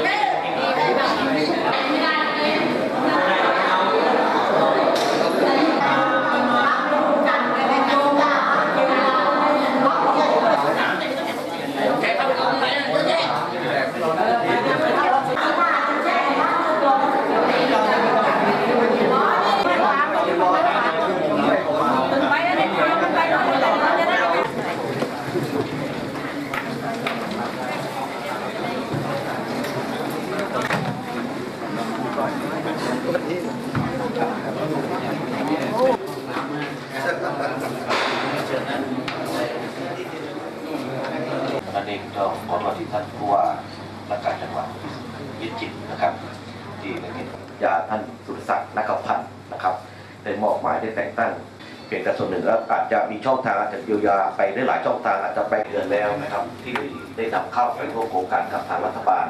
Amen. อันนี้ก็ขอขอบคุณท่านผู้ว่าราชการจังหวัดพิจิตนะครับ ที่ได้เห็นยาท่านสุรศักดิ์นักพันธ์นะครับได้มอบหมายได้แต่งตั้งเพียงแต่ส่วนหนึ่งแล้วอาจจะมีช่องทางอาจจะเยียวยาไปได้หลายช่องทางอาจจะไปเดือนแล้วนะครับ ที่ได้นำเข้าไปร่วมโครงการกับทางรัฐบาล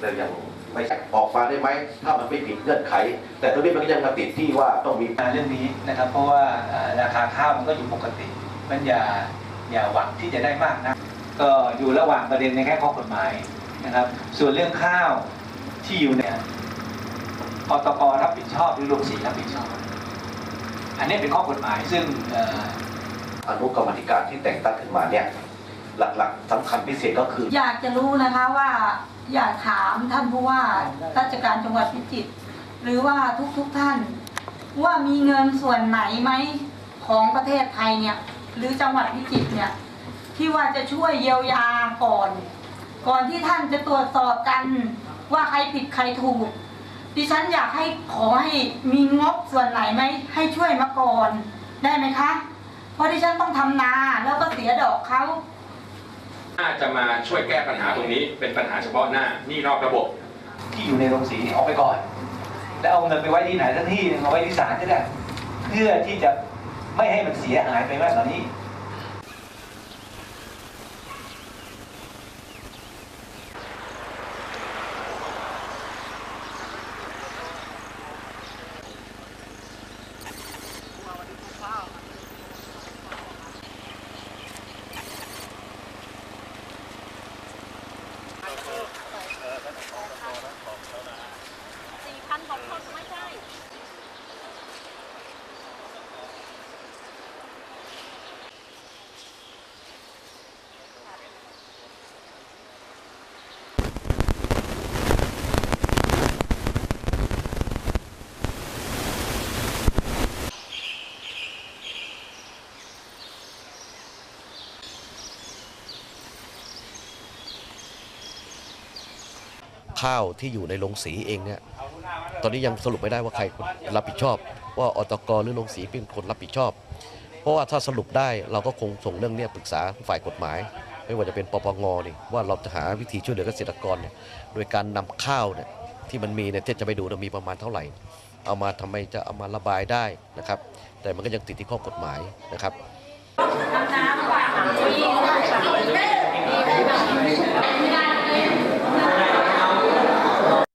แต่ยัง ไม่ออกมาได้ไหมถ้ามันไม่ผิดเงื่อนไข แต่ตรงนี้มันก็ยังมาติดที่ว่าต้องมีเรื่องนี้นะครับ เพราะว่าเอ่อราคาข้าวมันก็อยู่ปกติ มันอย่าอย่าหวังที่จะได้มากนะก็อยู่ระหว่างประเด็นในแค่ข้อกฎหมายนะครับ ส่วนเรื่องข้าวที่อยู่เนี่ยอตกรับผิดชอบหรือโรงสีรับผิดชอบ อันนี้เป็นข้อกฎหมายซึ่งเอ่ออนุกรรมาธิการที่แต่งตั้งขึ้นมาเนี่ยหลักๆสำคัญพิเศษก็คือ อยากจะรู้นะคะว่า อยากถามท่านผู้ว่าราชการจังหวัดพิจิตรหรือว่าทุกๆทท่าน ว่ามีเงินส่วนไหนไหมของประเทศไทยเนี่ยหรือจังหวัดพิจิตรเนี่ยที่ว่าจะช่วยเยียวยาก่อน ก่อนที่ท่านจะตรวจสอบกันว่าใครผิดใครถูก ดิฉันอยากให้ขอให้มีงบส่วนไหนไหมให้ช่วยมาก่อนได้ไหมคะ เพราะดิฉันต้องทำนาแล้วก็เสียดอกเขา น่าจะมาช่วยแก้ปัญหาตรงนี้ เป็นปัญหาเฉพาะหน้านี่นอกระบบ ที่อยู่ในโรงสีนี่ออกไปก่อน แล้วเอาเงินไปไว้ที่ไหนสักที่หนึงเอาไว้ที่ศาลก็ได้เพื่อที่จะไม่ให้มันเสียหายไปมากกว่านี้ ข้าวที่อยู่ในโรงสีเองเนี่ยตอนนี้ยังสรุปไม่ได้ว่าใครคนรับผิดชอบ ว่าอตกหรือโรงสีเป็นคนรับผิดชอบ เพราะว่าถ้าสรุปได้เราก็คงส่งเรื่องเนี้ยปรึกษาฝ่ายกฎหมาย ไม่ว่าจะเป็นปปงนี่ว่าเราจะหาวิธีช่วยเหลือเกษตรกรเนี่ยโดยการนำข้าวเนี่ยที่มันมีเนี่ยที่จะไปดูนมีประมาณเท่าไหร่ เอามาทำไมจะเอามาระบายได้นะครับ แต่มันก็ยังติดที่ข้อกฎหมายนะครับ